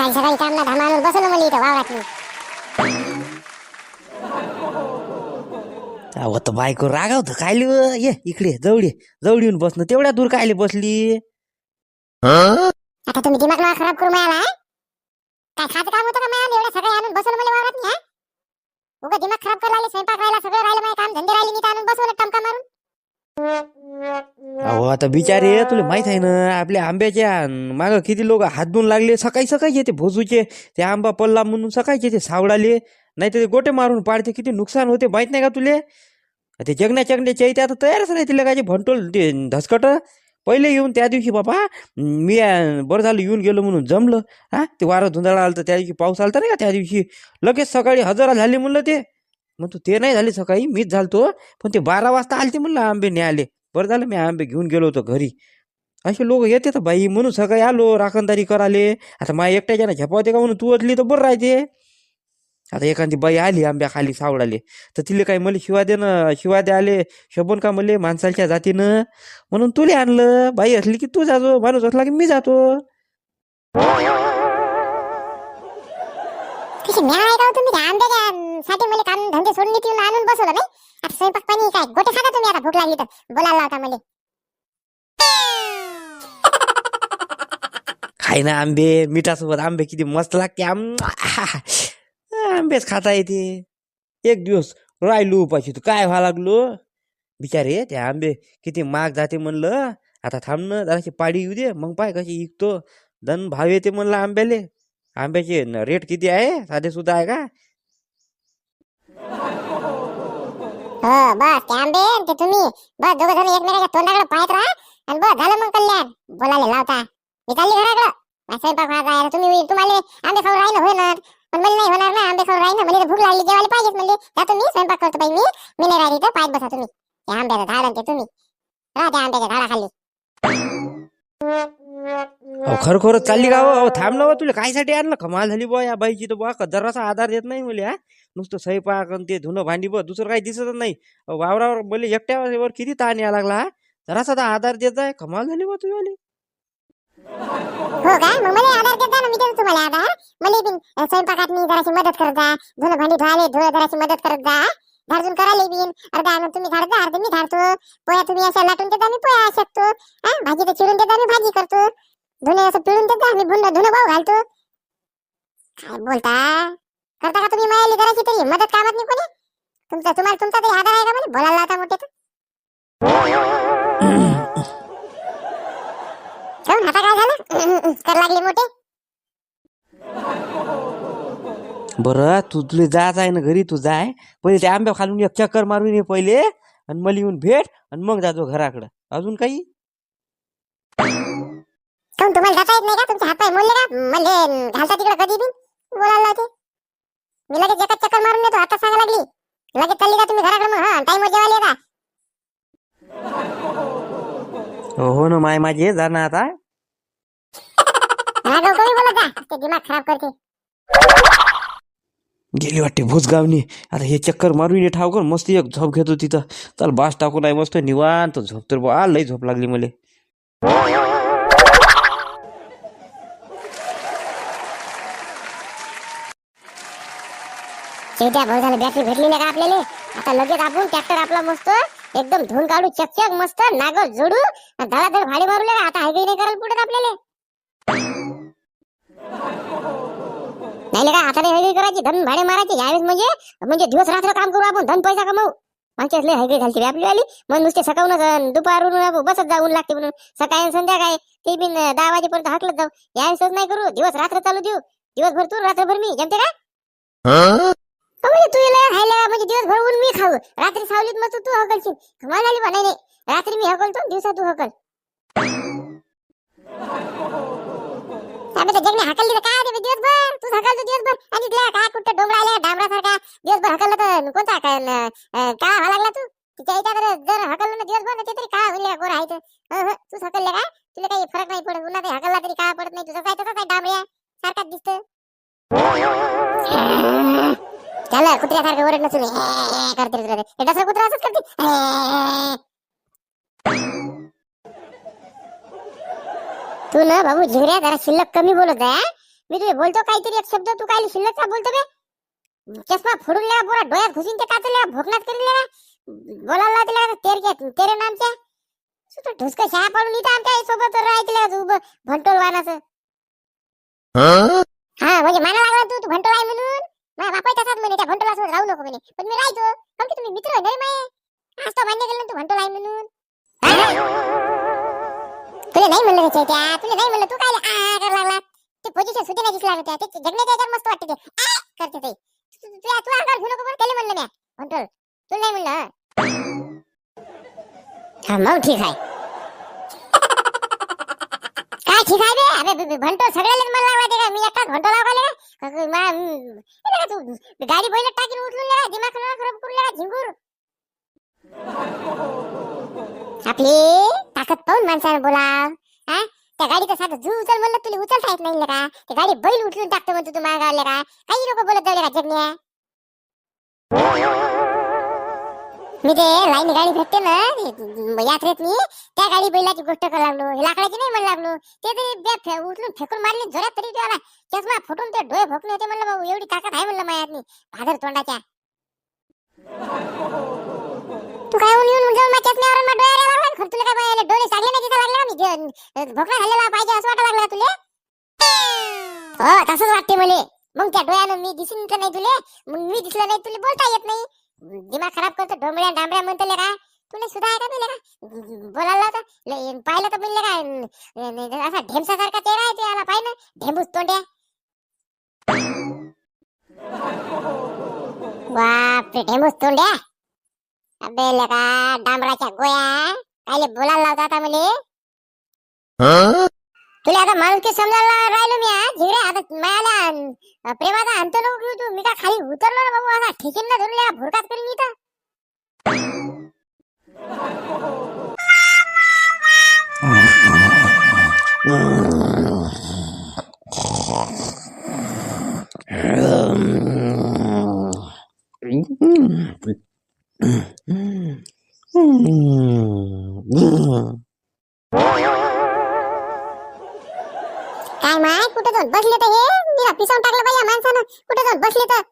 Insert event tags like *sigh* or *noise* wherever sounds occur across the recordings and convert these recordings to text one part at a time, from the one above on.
सकाळी सकाळी कामला धामावर बसवलं मला इथं वावरात अहो तर बायको रागावतं कायले व? ये इकडे जवळ ये. जवळ येऊन बसणं. तेवढ्या दूर कायले बसली? आता तुम्ही दिमाग मला खराब करू मिळाला काय खातं काम होतं का मिळालं एवढं सगळं आणून बसवलं मला वावरात नाही उगा दिमाग खराब करायला लागले स्वयंपाक राहिला सगळं राहिलं माझे काम धंदे राहिले मी आणून बसवलं टमका मारून. अहो आता बिचारे तुला माहीत आहे ना आपल्या आंब्याच्या माग किती लोक हात धुवून लागले. सकाळी सकाळी येते भोजूचे. ते आंबा पडला म्हणून सकाळी येते सावडाले. नाही ते गोटे मारून पाडते. किती नुकसान होते माहीत नाही का तुले? ते जगण्या चगण्याच्या इथे आता तयारच नाही तिला काय भंटोल ते धसकट. पहिले येऊन त्या दिवशी बाबा मी अं, बरं झालं येऊन गेलो म्हणून जमलं. हा ते वारं धुंदळा आलं तर त्या दिवशी पाऊस आलता नाही का त्या दिवशी? लगेच सकाळी हजारा झाले म्हणलं ते. मग ते नाही झाले सकाळी मीच झालतो. पण ते बारा वाजता आलते म्हणलं आंबे न्यायले. बरं झालं मी आंबे घेऊन गेलो होतो घरी. असे लोक येते तर बाई म्हणून सकाळी आलो राखणदारी कराले. आता माझ्या एकट्याच्यानं झपावते का म्हणून तू असली तर बरं राहते. आता एखादी बाई आली आंब्या खाली सावडाले. तर तिला काही मला शिवा देणं शिवा द्याले शोभन का मले माणसाच्या जातीनं. म्हणून तुले आणलं. बाई असली की तू जातो माणूस असला की मी जातो. कशी म्या आहे का तुम्ही आंब्याच्या साठी मला काम धंदे सोडून येऊन आणून बसवलं नाही. आता स्वयंपाक पाणी काय गोटे खाता तुम्ही आता भूक लागली तर. बोलायला लावता मला. खाय ना आंबे मिठासोबत आंबे किती मस्त लागते आम आंबेच खाता येते. एक दिवस राहिलो उपाशी तू काय व्हायला लागलो? बिचारे ते आंबे किती महाग जाते म्हणलं. आता थांबणं जराशी पाडी येऊ दे मग पाय कशी इकतो. दन भाव येते म्हणलं आंब्याले. आंब्याचे रेट किती आहे? साधे सुद्धा आहे का? हो बस ते आंबे ते तुम्ही. बस दोघ जण एकमेकाच्या तोंडाकडे पाहत राहा आणि बस झालं मग कल्याण. बोलायला लावता. मी चालली घराकडं. माझा स्वयंपाक व्हायचा आहे. तुम्ही तुम्हाला आंबे खाऊन राहिलं होणार. पण मला नाही होणार ना आंबे खाऊन राहिलं. म्हणजे भूक लागली जेवायला पाहिजेच म्हणजे जातो मी स्वयंपाक करतो बाई मी. मी नाही राहिली तर पाहत बसा तुम्ही. ते आंब्याचं झाड आणि ते तुम्ही. राहा त्या आंब्याच्या झाडाखाली. अहो खरं चालली का हो अहो, थांब ना हो, तुला कायसाठी आणलं? कमाल झाली बुवा या बाईची तर बुवा जरासा आधार देत नाही मुली हा. नुसतं स्वयंपाक आणि ते धुणं भांडी बघ दुसरं काही दिसतच नाही. अहो, वावरावर मला एकट्यावर किती ताण यायला लागला हा? जरासा तर आधार देत आहे कमाल झाली बुवा तुझी वाली. हो का? मग मला आधार देता ना मी देतो तुम्हाला आधार मला बिन स्वयंपाकात मी जराशी मदत करत जा धुणं भांडी धुवाले धुणं जराशी मदत करत जा झाडून करायला बिन अर्धा आणून तुम्ही झाडता अर्धा मी झाडतो पोया तुम्ही अशा लाटून देता मी पोया शकतो. हा? भाजी तर चिरून देता मी भाजी करतो. धुणे असं पिळून देता मी धुणं धुणं भाऊ घालतो. काय बोलता? करता का तुम्ही मायाली जराशी तरी? मदत कामात नाही कोणी? तुमचा तुम्हाला तुमचा तरी आधार आहे का म्हणे? बोलायला लावता मोठे तर. *coughs* आता काय झालं? *coughs* कर लागले मोठे. बरं तू तुला जायचं आहे ना घरी तू जाय. पहिले त्या आंब्या खालून एक चक्कर मारून ये पहिले आणि मला येऊन भेट आणि मग जातो घराकडं. अजून काही? काऊन तुम्हाला जाता येत नाही का? तुमचे हातपाय मोडले का? घालता तिकडे कधी बी? बोलायला लावते. मी लगेच एकच चक्कर मारून येतो आता सांगा लागली. लगेच चालली का तुम्ही घराकडे मग हा जेवायला हो हो ना माय माझे जा ना आता. *laughs* राघव कमी बोलत जा? ते दिमाग खराब करते. गेली वाटते भुजगावनी आता हे चक्कर मारून ठाव कर. मस्त एक झोप घेतो तिथं. चल बास टाकून आहे मस्त. निवांत झोप तर बा. लई झोप लागली मला. शेवट्या भाऊ झालं बॅटरी भेटली नाही का आपल्याला? आता लगेच आपण ट्रॅक्टर आपला मस्त एकदम धुवून काढू. चकचक मस्त नागल जोडू. धडाधड भाडे मारू लागा आता हायगे नाही करायला पुढे आपल्याला. नाही का आता नाही करायची धन भाडे मारायचे यावेळेस म्हणजे म्हणजे दिवस रात्र काम करू आपण धन पैसा कमवू. मागच्याच लय हायवे घालते आपली वाली. मग नुसते सकाळून दुपारून बसत जाऊन लागते म्हणून. सकाळी संध्याकाळी ते बिन दहा वाजेपर्यंत हाकलत जाऊ. यावेळेसच नाही करू दिवस रात्र चालू देऊ. दिवसभर तू रात्रभर मी जमते का? म्हणजे तू याला राहिला म्हणजे दिवसभर ऊन मी खाऊ. रात्री सावलीत मस्त तू हकलशील. कमाल झाली बा नाही रात्री मी हकलतो दिवसा तू हकल. साहेब जगने हकलली तर काय होते दिवसभर? तू हकलतो दिवसभर. आणि तिला काय कुठं डोंगर आल्या डांबरासारखा? दिवसभर हकललं तर कोणता काय न- अं, लागला तू? तिच्या याच्यात जर हकललं ना दिवसभर ना ते तरी काय होईल गोर आहे तर. हं, हकलले काय तुला काही फरक नाही पडत उन्हा ते हकलला तरी काय पडत नाही तुझं काय तसं काय डांबऱ्या? सारखाच दिसतं त्याला कुत्र्यासारखं ओरड नसून करते रे डसर कुत्रा असंच करते. तू ना बाबू झिंगऱ्या जरा शिल्लक कमी बोलत आहे मी तुला बोलतो काहीतरी एक शब्द तू काय शिल्लकचा बोलतो बे. चष्मा फोडून लेला पुरा डोळ्यात घुसून ते काचल्या भोकनात करून लेला बोलायला तिला तेर घे तेरे नामच्या. सुद्धा ढुसकं शाळा पाडून इथं आमच्यासोबत राहायचं उभं भंटोल वानाचं हा? म्हणजे मला लागला तू तू भंटोल आहे म्हणून. माझ्या बापाय तसाच म्हणे त्या भंटोला सोबत राहू नको म्हणे. पण मी राहायचो. कारण की तुम्ही मित्र नाही माये. आज तो मान्य केलं ना तू भंटोल आहे म्हणून. ना? तुला नाही म्हणलं त्याच्या त्या तुला नाही म्हणलं तू काय आ कर लागला ते पोझिशन सुद्धा नाही दिसला होत्या ते जगण्याच्या याच्यावर मस्त वाटते ते आ करते ते तू तू- तू अंगावर घेऊ नको त्याला म्हणलं म्या कंट्रोल तुला नाही म्हणलं हा मग ठीक आहे काय ठीक आहे बे अबे बे- बे, मला लागला ते का मी एकटा घंटो लावले का मा- हम्म. अरे तू गाडी बैल टाकीन उचलून लेला दिमाग खराब करून लेला झिंगूर आपली ताकद पाहून माणसानं बोला हा? त्या गाडीचं साधं जू उचल म्हणलं तुला उचलता येत नाही का? ते गाडी बैल उचलून टाकतो म्हणतो तू मागावले का? काही लोक बोलत जाऊ का जगण्या. मी ते लाईन गाडी भेटते ना ते यात्रेत मी त्या गाडी बैलाची गोष्ट करू लागलो. हे लाकडाची नाही म्हणू लागलो. ते तरी बॅ फे- उचलून फेकून मारली जोरात तरी आला चष्मा फुटून ते डोळे भोकले होते म्हणलं भाऊ एवढी ताकद आहे म्हणलं माझ्यात भादर तोंडाच्या. तू काय येऊन येऊन जाऊन माझ्या चष्म्यावर माझ्या डोळ्याला लागला. खरं तुला काय पाहिजे डोळे सागले नाही दिसा लागले का मी? भोकळा झालेला पाहिजे असं वाटायला लागला तुले? हो तसंच वाटते मले. मग त्या डोळ्यानं मी दिसून तर नाही तुले. मग मी दिसलं नाही तुला बोलता येत नाही. दिमाग खराब करतो डोंबळ्या डांबळ्या म्हणतले का? तुला सुद्धा आहे का तुला का? बोलायला तर पाहिलं तर म्हणले काय न- न- असा ढेमसासारखा चेहरा आहे त्याला पाहिलं. ना तोंड्या. बापरे ढेंबूस तोंड्या. अबे लका डांबराच्या गोया कायले बोलायला लावता आता मले तुला आता माणूस की समजायला राहिलो मी आज झिगडे आता मायाला प्रेमाचा अंत नको तू मी का खाली उतरलो ना बाबू असा ठिकीन ना धरून लेका भुरकाच करीन इथं. काय माय कुठे जाऊन बसले तर हे निरा पिसावून टाकलं पाहिजे या माणसानं कुठे जाऊन बसले तर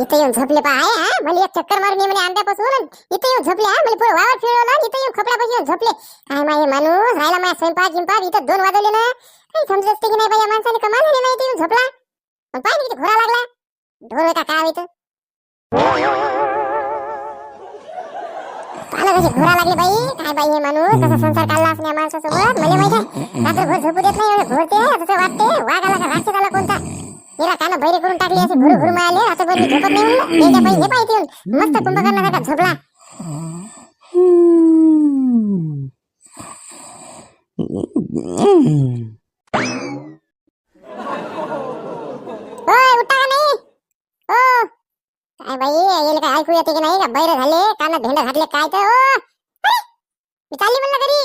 इथे येऊन झोपले पा आहे हा? मला एक चक्कर मारून ये म्हणे आंब्यापासून इथे येऊन झोपले हा? मला पुढे वावर फिरवलं आणि इथे येऊन खपड्यापाशी येऊन झोपले. काय माझे माणूस राहिला माझ्या स्वयंपाक गिंपाक इथं दोन वाजवले ना. काही समजत असते की नाही बाई या माणसाने कमाल नाही ना इथे येऊन झोपला. पण ना किती घोरा लागला. ढोर का काय इथं घोरा लागली बाई? काय बाई हे माणूस? कसा संसार काढला असण्या माणसासोबत? म्हणजे म्हणजे मला माहिती आहे रात्रभर झोपू देत नाही घोरते तसं वाटते. वाघ आला का राक्षस आला कोणता? बैरे करून टाकली असे घुरू घुरू मिळाले झोपत नाही म्हणलं हे पाहिजे मस्त कुंभकर्णासारखा झोपला उठा का नाही ओ काय बाई याला काय ऐकू येते की नाही? का बैर झाले? कानात भेंड घातले काय तर? ओ! अरे, मी चालली म्हणलं घरी.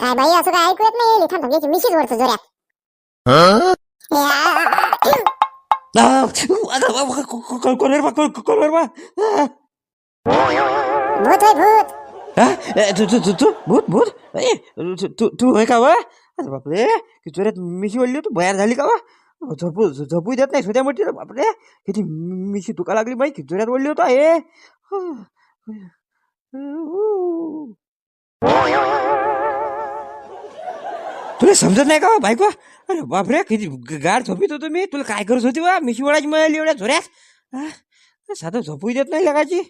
काय बाई असं काय ऐकू येत नाही थांब थांब याची मिशीच वरचं जोऱ्यात या, कोणवर बा कोणवर बा. भूत होय भूत. हा? तू तू तू तू भूत भूत. ए, तू तू तू होय का वा? अरे बापरे की चोऱ्यात मिशी वळली तू बाहेर झाली का वा? झोपू झोपू देत नाही. सुद्या म्हटली बापरे किती मिशी तुका लागली बाई की चोऱ्यात वळली होता हे. तुला समजत नाही का हो, बायको? अरे बापरे किती गाड झोपित होतो मी. तुला काय करत होती बा? मिशी वळायची मिळाली एवढ्या चोऱ्यात साधं झोपू देत नाही लगाची.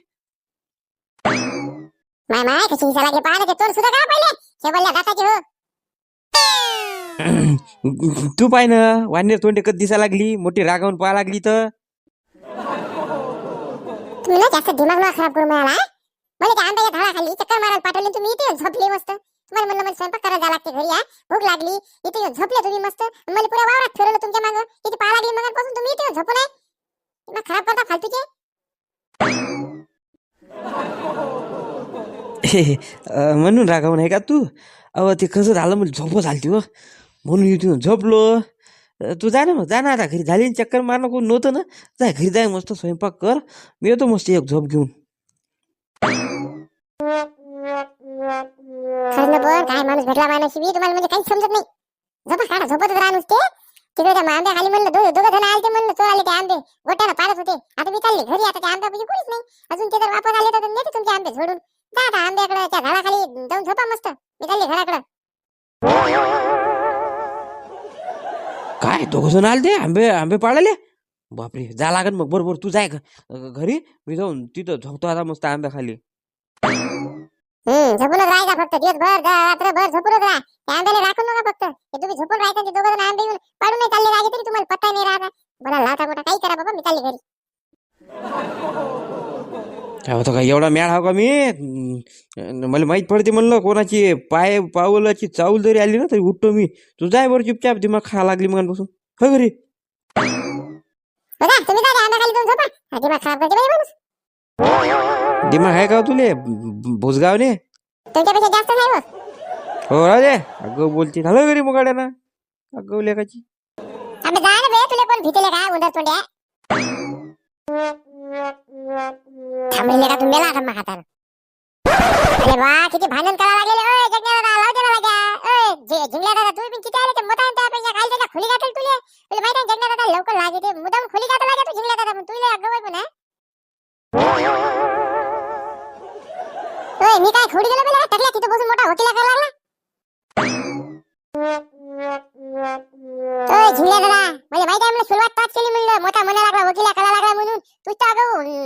माय माय कशी हिसा लागली? पाहा ना ते तोंड सुद्धा करा पहिले शेवटल्या दाताची हो. *clears throat* तू पाय ना वानेर तोंडे कधी दिसा लागली? मोठी रागावून पाहा लागली तर? तुम्ही ना जास्त दिमाग ना खराब करू मिळाला मला त्या आंब्याच्या झाडाखाली चक्कर मारायला पाठवले तुम्ही इथे येऊन झोपले मस्त. तुम्हाला म्हणलं मला स्वयंपाक करायला जावं लागते घरी या भूक लागली इथे येऊन झोपले तुम्ही मस्त. मला पुऱ्या वावरात फिरवलं तुमच्या मागं. इथे पाहा लागली मग पासून तुम्ही इथे येऊन झोपू नाही दिमाग खराब करता फालतूचे. *laughs* म्हणून रागावून आहे का तू? अहो ते कसं झालं मला झोप झाल्थ्यो हो। म्हणून इथून झोपलो। तू जा ना मग जा ना आता घरी झाली चक्कर मारणं कोण नव्हतं ना। जाय घरी जाय मस्त स्वयंपाक कर मी येतो मस्त एक झोप घेऊन खरं ना काय माणूस भेटला माणूस बी तुम्हाला म्हणजे काहीच समजत नाही झोपा काढा झोपतच राहा नुसते तिकडे त्या आंब्या खाली म्हणलं दोघं दोघं जण आले ते म्हणलं चोर आले ते आंबे गोट्यानं पाडत होते आता मी चालले घरी आता त्या आंब्यापाशी कोणीच नाही अजून ते जर वापस आले तर नेते तुमचे आंबे झोडून जा आता आंब्याकडे त्या झाडाखाली जाऊन झोपा मस्त. मी चालले घराकडे. काय दोघं जण आले ते आंबे आंबे पाडाले बापरे जा लागन मग. बरोबर तू जाय घ- घरी. मी जाऊन तिथं झोपतो आता मस्त आंब्या खाली हम्म झोपूनच राहायचा फक्त. दिवसभर रात्रभर झोपूनच राहा. त्या आंब्याला राखू नका फक्त. ते तुम्ही झोपून राहायचं ते दोघं जण आंबे येऊन पाडून नाही चालले राहिले तरी तुम्हाला पत्ता नाही राहता बरं लाटा मोठा काही करा बाबा मी चालले घरी. काय होतं का एवढा मॅळ हा का मी? अं, मला माहीत पडते म्हणलं कोणाची पाय पावलाची चावल जरी आली ना तरी उठतो मी. तू जाय बरं चुपचाप दिमाग खा लागली मग बसून हो घरी. बघा तुम्ही जा आंब्या खाली जाऊन झोपा. हा दिमाग खराब करते बाई माणूस. दिमाग आहे का हो तुले? भ- भुसगावने तुमच्यापेक्षा जास्त नाही हो हो राजे अगं बोलते. झालं घरी मुगाड्या ना अगं लेकाची. अबे जा ना बे तुला कोण भीतीले का उंदर तोंड्या थांबले का तुम्ही आता मग हातानं अरे वा किती भांडण करा लागले ओय जगण्या दादा लाव दे मला ओय झि- झिंगल्या दादा तुम्ही पण किती आले ते मोठा त्यापेक्षा काय त्याच्या खुली गाठल तुले. तुला माहिती आहे जगण्या दादा लवकर लागे ते. मुदम खुली गाठल लागे तू जिंगल्या दादा पण तुले अगवय पण ओय मी काय खोडी गेलो बेला टाकल्या तिथे बसून मोठा वकिला करायला लागला? ओय जिंगल्या दादा. मला माहिती आहे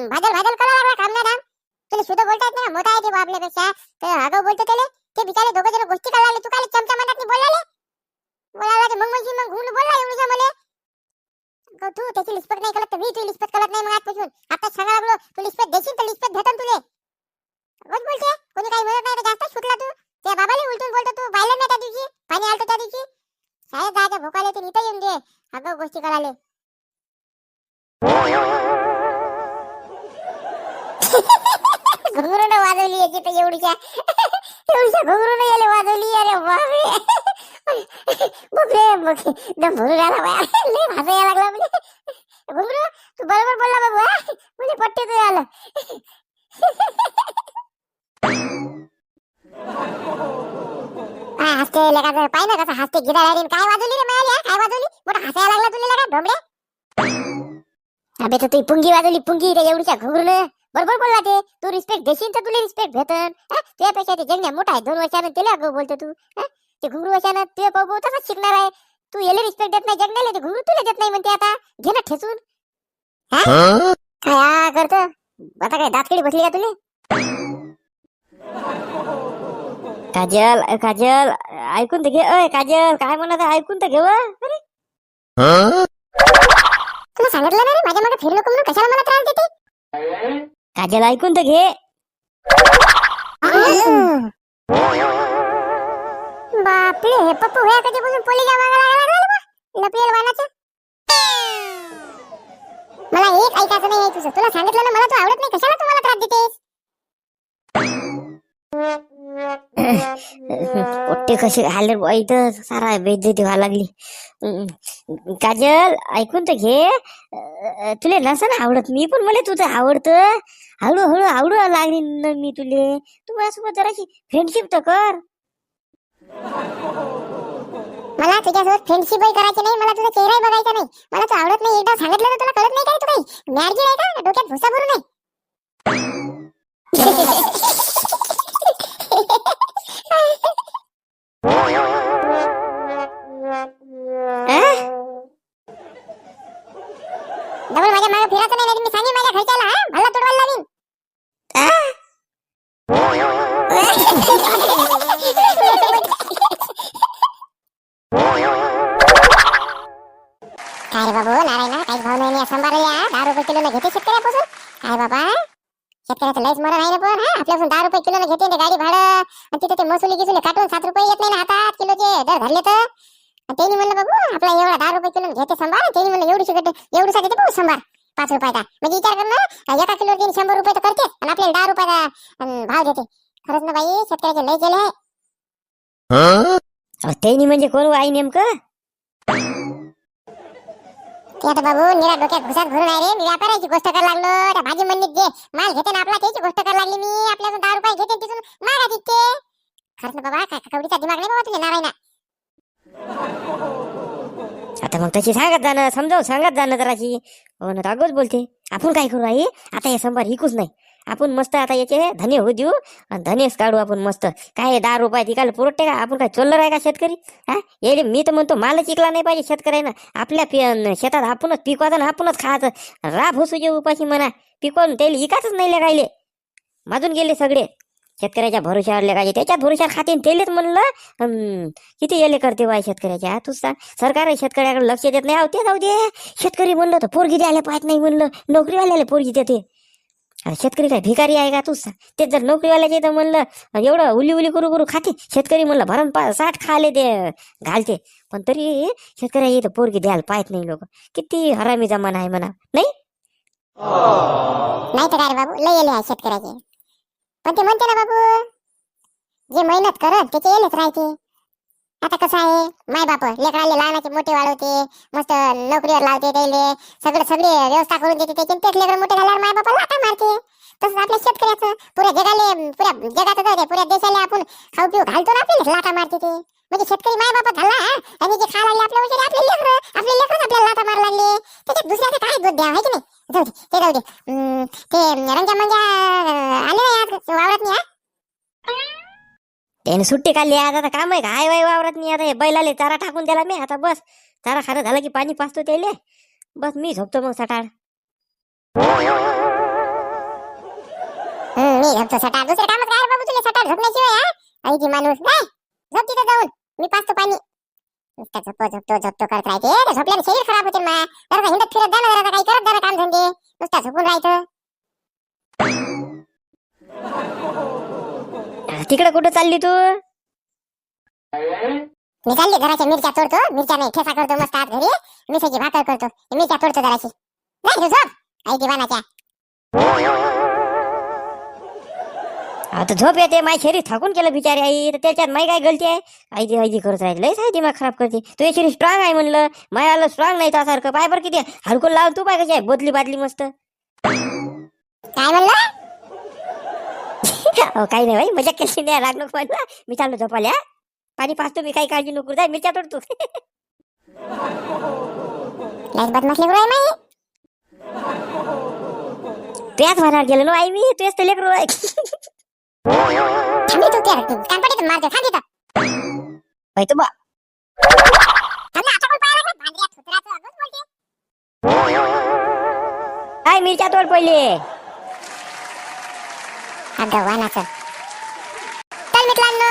भाजल भाजल करा लागला काम नाही तुला सुद्धा बोलता ना मोठा आहे ते आपल्यापेक्षा तर अगं बोलतो त्याला. ते बिचारे दोघं जण गोष्टी करायला लागले. तू काय चमचा मनात बोलायले बोलायला लागले मग म्हणजे मग घुमून बोलला एवढीच्या मला अगं तू त्याची लिस्पत नाही करत मी तुझी लिस्पत करत नाही मग आजपासून. आता सांगा लागलो तू लिस्पत देशील तर लिस्पत भेटन तुले. रोज बोलते कोणी काही म्हणत नाही जास्त सुटला तू. त्या बाबाला उलटून बोलतो तू पाहिलं नाही त्या दिवशी पाणी आलतो त्या दिवशी. शाळेत जायच्या भोकाले ते इथं येऊन दे. अगं गोष्टी करायला. *laughs* घुंगरून वाजवली याची तर एवढीच्या. *laughs* एवढीच्या घुंगरून याले वाजवली अरे बापरे. बघले बघ दम भरून आला बाया. *laughs* लय भाषा यायला लागला म्हणजे घुंगरू तू बरोबर बोलला बाबू म्हणजे पट्टे तू आलं. काय हसते लेका पाय ना कसं हसते गिरा काय वाजवली रे मायाली काय वाजवली? मोठा हसायला लागला तुला लेका ढोंबडे? अबे तर तू पुंगी वाजवली पुंगी रे एवढीच्या घुगरून बरोबर बोलला ते. तू रिस्पेक्ट देशील तर तुला रिस्पेक्ट भेटन? तुझ्यापेक्षा ते जगण्या मोठा आहे. दोन वर्षानं त्याला अगं बोलतो तू? ते घुंगरू वर्षानं ते पाहू तसंच शिकणार आहे. तू याला रिस्पेक्ट देत नाही. जगण्याला ते घुंगरू तुला देत नाही म्हणते आता. घे ना ठेचून. हा? काय करतो? आता काय दातकिडी बसली का तुला काजल अ, काजल ऐकून तर घे. अय काजल काय म्हणत? ऐकून तर घे व. अरे. तुला सांगितलं ना रे माझ्या मागे फिरलो म्हणून कशाला मला त्रास देते? काजल ऐकून तर घे. बापरे हे पप्पू हे कधी बोलून पोलीस मागायला लागला लपलेल वानाचं मला एक ऐकायचं नाही तुझं. तुला सांगितलं ना मला तू आवडत नाही. कशाला तू मला त्रास देतेस? पोट्टे कसे हाले इथं? सारा बेइज्जती व्हायला लागली. काजल ऐकून तर घे. अं, तुले नसन आवडत? मी पण मला तुझं आवडतं. हळूहळू आवडू लागली न मी तुले. तू माझ्यासोबत जराशी फ्रेंडशिप तर कर. मला तुझ्यासोबत फ्रेंडशिपही करायची नाही. मला तुझा चेहराही बघायचा नाही. मला तू आवडत नाही. एकदा सांगितलं तर तुला कळत नाही काय? तू काही मॅरजी आहे का? डोक्यात भुसा भरू नाही *laughs* त्यांनी म्हणलं बाबू आपला एवढा दहा रुपये किलो घेते सांभाळ. त्यांनी म्हणलं एवढी गड्डे एवढी साठी बाबू सांभाळ पाच रुपयाचा. म्हणजे विचार कर ना एका किलो त्यांनी शंभर रुपये तर करते आणि आपल्याला दहा रुपयाचा भाव देते. खरंच ना बाई शेतकऱ्याचे लय केले त्यांनी म्हणजे कोण हो आई नेमकं? ते आता बाबू निरा डोक्यात घुसात भरून आहे रे मी व्यापाराची गोष्ट करायला लागलो त्या भाजी मंडीत जे माल घेते ना आपला त्याची गोष्ट करायला लागली मी आपल्याकडून दहा रुपये घेते तिथून मागा तिथे. खरंच बाबा दिमाग नाही बाबा तुझ्या नारायणा आता मग तशी सांगत जाणं समजावून सांगत जाणं जराशी हो. ना अगोच बोलते. आपण काय करू आई? आता हे संभार हिकूच नाही. आपण मस्त आता याचे धने होऊ देऊ. आणि धनेच काढू आपण मस्त. काय दहा रुपये तिकायला पुरवते का? आपण काय चोल्लर आहे का शेतकरी? हा? येले मी तर म्हणतो मालच इकला नाही पाहिजे शेतकऱ्यानं. आपल्या शेतात आपणच पिकवायचं आणि आपणच खायचं. राब हुसूचे उपाशी म्हणा. पिकवून त्याला इकाच नाही लगायले माजून गेले सगळे. शेतकऱ्याच्या भरोशावर लेखायचे त्याच्या भरोशावर खाते तेलेच म्हणलं. हम्म, किती येले करते वाय शेतकऱ्याच्या? तूच सांग सरकार शेतकऱ्याकडे लक्ष देत नाही. अहो ते जाऊ दे. शेतकरी म्हणलं तर पोरगी द्यायला पाहत नाही म्हणलं. नोकरीवाल्याला पोरगी देते. शेतकरी काय भिकारी आहे का तूच सांग ते जर नोकरीवाल्याचे तर म्हणलं एवढं उली उली करू करू खाते. शेतकरी म्हणलं भरण पा साठ खाले ते घालते. पण तरी शेतकऱ्याची तर पोरगी द्यायला पाहत नाही लोक. किती हरामी जमाना आहे म्हणा. नाही? हो. नाही तर काय बाबू लय आहे शेतकऱ्याचे. पण ते म्हणते ना बाबू जे मेहनत करत त्याचे येलेच राहते. आता कसं आहे माय बाप लेकराले लहानाचे मोठे वाढवते मस्त नोकरीवर लावते त्याले सगळं सगळे व्यवस्था करून देते त्याचे तेच लेकर मोठे झाल्यावर माय बापा लाटा मारते. तसंच आपल्या शेतकऱ्याचं पुऱ्या जगाले पुऱ्या जगाचं जाऊ दे पुऱ्या देशाला आपण खाऊ पिऊ घालतो ना आपल्याला लाटा मारते ते. म्हणजे शेतकरी माय बापा झाला आणि जे खा लागले आपल्या वगैरे आपले लेकर आपले लेकरच आपल्याला लाटा मार लागले. त्याच्यात दुसऱ्याचं काय दूध द्यावं आहे की नाही? जाऊ दे ते जाऊ दे. ते रंजा मंजा आले नाही आज वावरात नाही? त्याने सुट्टी काढली आज आता काम आहे काय वाय वावरत नाही आता हे बैलाले चारा टाकून दिला मी आता बस. चारा खाणं झाला की पाणी पाचतो त्याले. बस मी झोपतो मग सटाळ. हम्म, मी झोपतो सटार दुसरं कामच काय रे बाबू तुला सटार झोपण्याशिवाय हा? ऐकी माणूस. काय झोप तिथं जाऊन. मी पाचतो पाणी. नुसतं झोपतो झोपतो झोपतो करत राहते. झोपल्याने शरीर खराब होते ना जरा हिंडत फिरत जा ना जरा काही करत जा ना काम धंदे. नुसता झोपून राहायचं. तिकडे कुठं चालली तू? मी चालली घराच्या मिरच्या तोडतो. मिरच्या नाही ठेसा करतो मस्त आत घरी. मिरच्याची भाकर करतो. मिरच्या तोडतो घराची नाही तू झोप. आई दिवानाच्या आता झोप येते माय शरीर थाकून केलं बिचारी आई. तर त्याच्यात माई काय गलती आहे? आई दी आई करत राहिली. लयच आहे दिमाग खराब करते. तुझे शरीर स्ट्रॉंग आहे म्हणलं. माय आलं स्ट्रॉंग नाही त्यासारखं पाय बरं किती. हलकून लावून तू. पाय कशी आहे? बोतली बादली मस्त. काय म्हणलं? *laughs* अहो, काही नाही बाई. मजा केली नाही. राग नको म्हणलं मी चाललो झोपाल्या पाणी पाचतो मी काही काळजी नको जाय मिरच्या तोडतो. लयच बदमाश लेकरू आहे माई. त्याच गेलो ना आई मी. तुझ्याच तर लेकरू आहे. *laughs* थांबली तू त्या कानपटीतून मारतो. थांब तिथं तू ना, आता कोण पाहायला लागला? भांडऱ्या थुतऱ्याचं अगोच बोलते. काय मिरच्या तोड पहिले अगं वानाचं तर मित्रांनो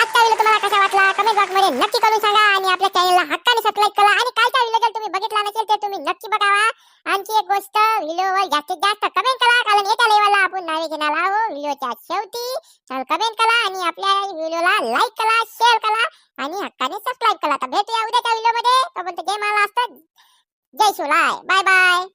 आजचा व्हिडिओ तुम्हाला कसा वाटला? कमेंट बॉक्समध्ये नक्की करून सांगा आणि आपल्या चॅनलला हक्काने सबस्क्राईब करा. आणि कालचा व्हिडिओ जर तुम्ही बघितला नसेल तर तुम्ही नक्की बघावा. आणखी एक गोष्ट व्हिडिओवर जास्तीत जास्त कमेंट लेवलला आपण व्हिडिओच्या शेवटी. तर कमेंट करा आणि आपल्या व्हिडिओला लाईक करा शेअर करा आणि हक्काने सबस्क्राईब करा. तर भेटूया उद्याच्या व्हिडिओमध्ये तोपर्यंत जय महाराष्ट्र जय शिवलाय बाय बाय